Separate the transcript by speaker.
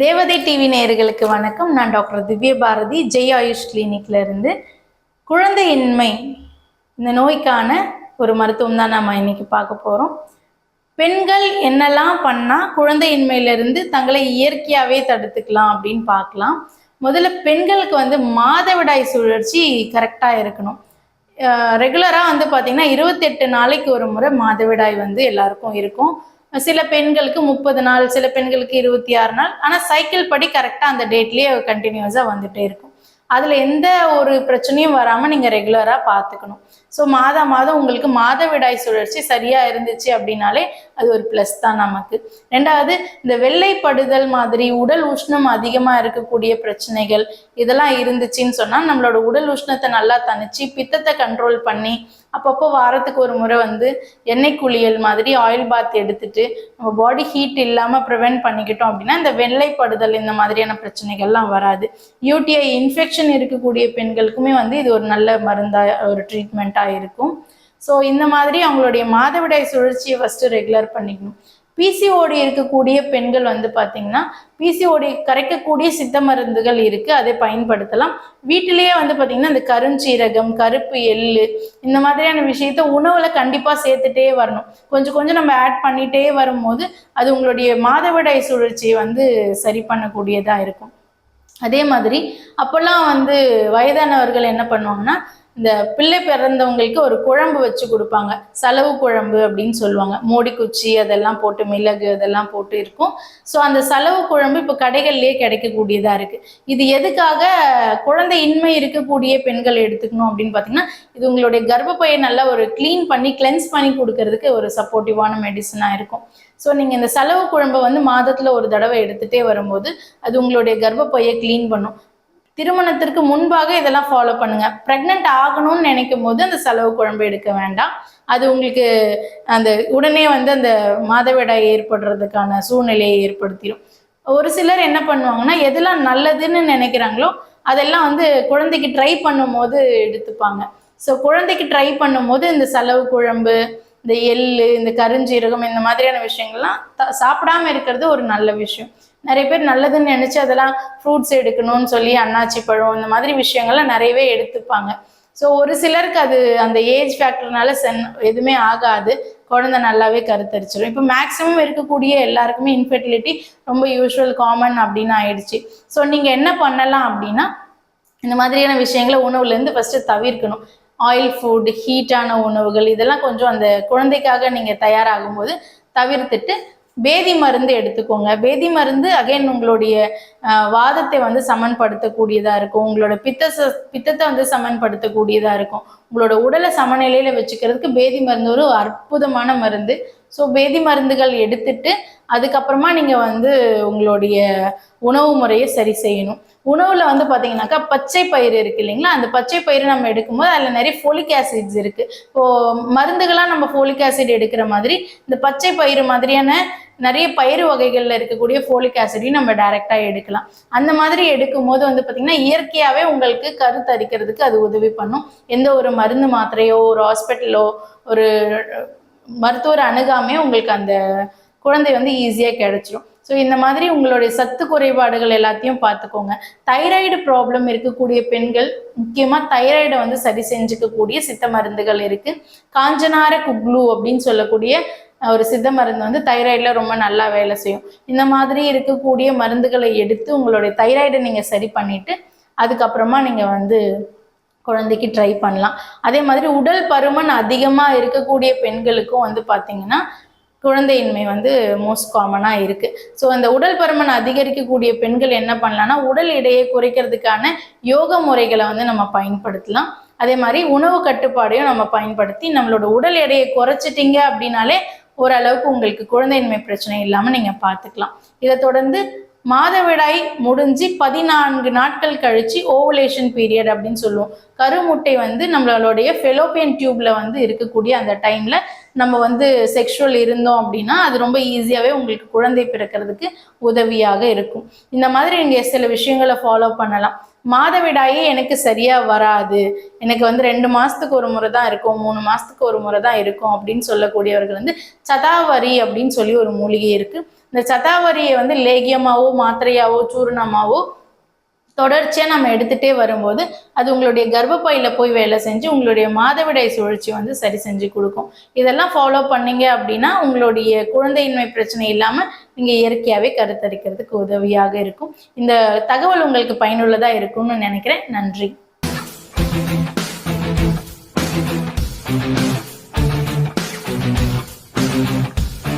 Speaker 1: தேவதை டிவி நேயர்களுக்கு வணக்கம். நான் டாக்டர் திவ்ய பாரதி ஜெய் ஆயுஷ் கிளினிக்ல இருந்து குழந்தையின்மை இந்த நோய்க்கான ஒரு மருத்துவம் தான் நம்ம இன்னைக்கு பார்க்க போகிறோம் பெண்கள் என்னெல்லாம் பண்ணால் குழந்தையின்மையிலிருந்து தங்களை இயற்கையாகவே தடுத்துக்கலாம் அப்படின்னு பார்க்கலாம். முதல்ல பெண்களுக்கு வந்து மாதவிடாய் சுழற்சி கரெக்டாக இருக்கணும். ரெகுலராக வந்து பார்த்திங்கன்னா இருபத்தெட்டு நாளைக்கு ஒரு முறை மாதவிடாய் வந்து எல்லாருக்கும் இருக்கும். சில பெண்களுக்கு முப்பது நாள் சில பெண்களுக்கு இருபத்தி ஆறு நாள். ஆனால் சைக்கிள் படி கரெக்டாக அந்த டேட்லேயே கண்டினியூஸாக வந்துட்டே இருக்கும். அதில் எந்த ஒரு பிரச்சனையும் வராமல் நீங்கள் ரெகுலராக பார்த்துக்கணும். ஸோ மாதம் மாதம் உங்களுக்கு மாதவிடாய் சுழற்சி சரியாக இருந்துச்சு அப்படின்னாலே அது ஒரு ப்ளஸ் தான் நமக்கு. ரெண்டாவது இந்த வெள்ளைப்படுதல் மாதிரி உடல் உஷ்ணம் அதிகமாக இருக்கக்கூடிய பிரச்சனைகள் இதெல்லாம் இருந்துச்சுன்னு சொன்னால் நம்மளோட உடல் உஷ்ணத்தை நல்லா தணிச்சு பித்தத்தை கண்ட்ரோல் பண்ணி அப்பப்போ வாரத்துக்கு ஒரு முறை வந்து எண்ணெய் குளியல் மாதிரி ஆயில் பாத் எடுத்துட்டு நம்ம பாடி ஹீட் இல்லாமல் ப்ரிவென்ட் பண்ணிக்கிட்டோம் அப்படின்னா இந்த வெள்ளைப்படுதல் இந்த மாதிரியான பிரச்சனைகள்லாம் வராது. யூடிஐ இன்ஃபெக்ஷன் இருக்கக்கூடிய பெண்களுக்குமே வந்து இது ஒரு நல்ல மருந்தா ஒரு ட்ரீட்மெண்ட்டாக இருக்கும் ஸோ இந்த மாதிரி அவங்களுடைய மாதவிடாய் சுழற்சியை ஃபஸ்ட்டு ரெகுலர் பண்ணிக்கணும். பிசிஓடி இருக்கக்கூடிய பெண்கள் வந்து பார்த்தீங்கன்னா பிசிஓடி கரைக்கக்கூடிய சித்த மருந்துகள் இருக்குது அதை பயன்படுத்தலாம். வீட்டிலேயே வந்து பார்த்தீங்கன்னா இந்த கருஞ்சீரகம் கருப்பு எள்ளு இந்த மாதிரியான விஷயத்த உணவில் கண்டிப்பாக சேர்த்துட்டே வரணும். கொஞ்சம் கொஞ்சம் நம்ம ஆட் பண்ணிகிட்டே வரும்போது அது உங்களுடைய மாதவிடாய் சுழற்சியை வந்து சரி பண்ணக்கூடியதாக இருக்கும். அதே மாதிரி அப்போல்லாம் வந்து வயதானவர்கள் என்ன பண்ணுவாங்கன்னா இந்த பிள்ளை பிறந்தவங்களுக்கு ஒரு குழம்பு வச்சு கொடுப்பாங்க. செலவு குழம்பு அப்படின்னு சொல்லுவாங்க. மோடிக்குச்சி அதெல்லாம் போட்டு மிளகு அதெல்லாம் போட்டு இருக்கும். ஸோ அந்த செலவு குழம்பு இப்போ கடைகள்லேயே கிடைக்கக்கூடியதாக இருக்குது இது எதுக்காக குழந்தை இன்மை இருக்கக்கூடிய பெண்கள் எடுத்துக்கணும் அப்படின்னு பார்த்தீங்கன்னா இது உங்களுடைய கர்ப்பப்பையை நல்லா ஒரு க்ளீன் பண்ணி கிளென்ஸ் பண்ணி கொடுக்கறதுக்கு ஒரு சப்போர்ட்டிவான மெடிசனாக இருக்கும். ஸோ நீங்கள் இந்த செலவு குழம்பை வந்து மாதத்தில் ஒரு தடவை எடுத்துகிட்டே வரும்போது அது உங்களுடைய கர்ப்பப்பையை க்ளீன் பண்ணும். திருமணத்திற்கு முன்பாக இதெல்லாம் ஃபாலோ பண்ணுங்க. ப்ரெக்னென்ட் ஆகணும்னு நினைக்கும் போது அந்த செலவு குழம்பு எடுக்க வேண்டாம். அது உங்களுக்கு அந்த உடனே வந்து அந்த மாதவிடாய் ஏற்படுறதுக்கான சூழ்நிலையை ஏற்படுத்திடும் ஒரு சிலர் என்ன பண்ணுவாங்கன்னா எதெல்லாம் நல்லதுன்னு நினைக்கிறாங்களோ அதெல்லாம் வந்து குழந்தைக்கு ட்ரை பண்ணும்போது எடுத்துப்பாங்க. ஸோ குழந்தைக்கு ட்ரை பண்ணும்போது இந்த செலவு குழம்பு இந்த எள்ளு இந்த கருஞ்சீரகம் இந்த மாதிரியான விஷயங்கள்லாம் த சாப்பிடாம இருக்கிறது ஒரு நல்ல விஷயம். நிறைய பேர் நல்லதுன்னு நினச்சி அதெல்லாம் ஃப்ரூட்ஸ் எடுக்கணும்னு சொல்லி அன்னாச்சி பழம் இந்த மாதிரி விஷயங்கள்லாம் நிறையவே எடுத்துப்பாங்க. ஸோ ஒரு சிலருக்கு அது அந்த ஏஜ் ஃபேக்டர்னால சென் எதுவுமே ஆகாது. குழந்தை நல்லாவே கருத்தரிச்சிடும் இப்போ மேக்ஸிமம் இருக்கக்கூடிய எல்லாருக்குமே இன்ஃபெர்டிலிட்டி ரொம்ப யூஸ்வல் காமன் அப்படின்னு ஆயிடுச்சு. ஸோ நீங்கள் என்ன பண்ணலாம் அப்படின்னா இந்த மாதிரியான விஷயங்களை உணவுலேருந்து ஃபஸ்ட்டு தவிர்க்கணும். ஆயில் ஃபுட் ஹீட்டான உணவுகள் இதெல்லாம் கொஞ்சம் அந்த குழந்தைக்காக நீங்கள் தயாராகும் போது தவிர்த்துட்டு பேதி மருந்து எடுத்துக்கோங்க. பேதி மருந்து அகைன் உங்களுடைய வாதத்தை வந்து சமன்படுத்தக்கூடியதாக இருக்கும். உங்களோட பித்த பித்தத்தை வந்து சமன்படுத்தக்கூடியதாக இருக்கும். உங்களோட உடலை சமநிலையில் வச்சுக்கிறதுக்கு பேதி மருந்து ஒரு அற்புதமான மருந்து. ஸோ பேதி மருந்துகள் எடுத்துட்டு அதுக்கப்புறமா நீங்கள் வந்து உங்களுடைய உணவு முறையை சரி செய்யணும். உணவில் வந்து பார்த்தீங்கன்னாக்கா பச்சை பயிர் இருக்கு இல்லைங்களா? அந்த பச்சை பயிறு நம்ம எடுக்கும்போது அதில் நிறைய ஃபோலிக் ஆசிட்ஸ் இருக்கு. இப்போ மருந்துகளாக நம்ம ஃபோலிக் ஆசிட் எடுக்கிற மாதிரி இந்த பச்சை பயிறு மாதிரியான நிறைய பயிறு வகைகளில் இருக்கக்கூடிய ஃபோலிக் ஆசிடையும் நம்ம டைரெக்டாக எடுக்கலாம். அந்த மாதிரி எடுக்கும்போது வந்து பார்த்திங்கன்னா இயற்கையாகவே உங்களுக்கு கருத்தரிக்கிறதுக்கு அது உதவி பண்ணும். எந்த ஒரு மருந்து மாத்திரையோ ஒரு ஹாஸ்பிட்டலோ ஒரு மருத்துவர் அணுகாமே உங்களுக்கு அந்த குழந்தை வந்து ஈஸியாக கிடைச்சிரும். ஸோ இந்த மாதிரி உங்களுடைய சத்து குறைபாடுகள் எல்லாத்தையும் பார்த்துக்கோங்க தைராய்டு ப்ராப்ளம் இருக்கக்கூடிய பெண்கள் முக்கியமாக தைராய்டை வந்து சரி செஞ்சுக்கக்கூடிய சித்த மருந்துகள் இருக்குது காஞ்சனார குக்லு அப்படின்னு சொல்லக்கூடிய ஒரு சித்த மருந்து வந்து தைராய்டில் ரொம்ப நல்லா வேலை செய்யும். இந்த மாதிரி இருக்கக்கூடிய மருந்துகளை எடுத்து உங்களுடைய தைராய்டை நீங்கள் சரி பண்ணிவிட்டு அதுக்கப்புறமா நீங்கள் வந்து குழந்தைக்கு ட்ரை பண்ணலாம். அதே மாதிரி உடல் பருமன் அதிகமாக இருக்கக்கூடிய பெண்களுக்கும் வந்து பார்த்தீங்கன்னா குழந்தையின்மை வந்து மோஸ்ட் காமனாக இருக்குது ஸோ அந்த உடல் பருமன் அதிகரிக்கக்கூடிய பெண்கள் என்ன பண்ணலான்னா உடல் எடையை குறைக்கிறதுக்கான யோக முறைகளை வந்து நம்ம பயன்படுத்தலாம். அதே மாதிரி உணவு கட்டுப்பாடையும் நம்ம பயன்படுத்தி நம்மளோட உடல் எடையை குறைச்சிட்டிங்க அப்படின்னாலே ஓரளவுக்கு உங்களுக்கு குழந்தையின்மை பிரச்சனை இல்லாமல் நீங்கள் பார்த்துக்கலாம் இதை தொடர்ந்து மாதவிடாய் முடிஞ்சு பதினான்கு நாட்கள் கழிச்சு ஓவலேஷன் பீரியட் அப்படின்னு சொல்லுவோம். கருமுட்டை வந்து நம்மளுடைய ஃபெலோப்பியன் டியூப்ல வந்து இருக்கக்கூடிய அந்த டைம்ல நம்ம வந்து செக்ஷுவல் இருந்தோம் அப்படின்னா அது ரொம்ப ஈஸியாகவே உங்களுக்கு குழந்தை பிறக்கிறதுக்கு உதவியாக இருக்கும். இந்த மாதிரி நீங்கள் சில விஷயங்களை ஃபாலோ பண்ணலாம். மாதவிடாயி எனக்கு சரியா வராது. எனக்கு வந்து ரெண்டு மாசத்துக்கு ஒரு முறை தான் இருக்கும் மூணு மாசத்துக்கு ஒரு முறை தான் இருக்கும் அப்படின்னு சொல்லக்கூடியவர்கள் வந்து சதாவரி அப்படின்னு சொல்லி ஒரு மூலிகை இருக்கு. இந்த சதாவரியை வந்து லேகியமாவோ மாத்திரையாவோ சூர்ணமாவோ தொடர்ச்சியாக நம்ம எடுத்துகிட்டே வரும்போது அது உங்களுடைய கர்ப்பப்பையில் போய் வேலை செஞ்சு உங்களுடைய மாதவிடாய் சுழற்சி வந்து சரி செஞ்சு கொடுக்கும். இதெல்லாம் ஃபாலோ பண்ணீங்க அப்படின்னா உங்களுடைய குழந்தையின்மை பிரச்சனை இல்லாமல் நீங்கள் இயற்கையாகவே கருத்தரிக்கிறதுக்கு உதவியாக இருக்கும். இந்த தகவல் உங்களுக்கு பயனுள்ளதாக இருக்கும்னு நினைக்கிறேன். நன்றி.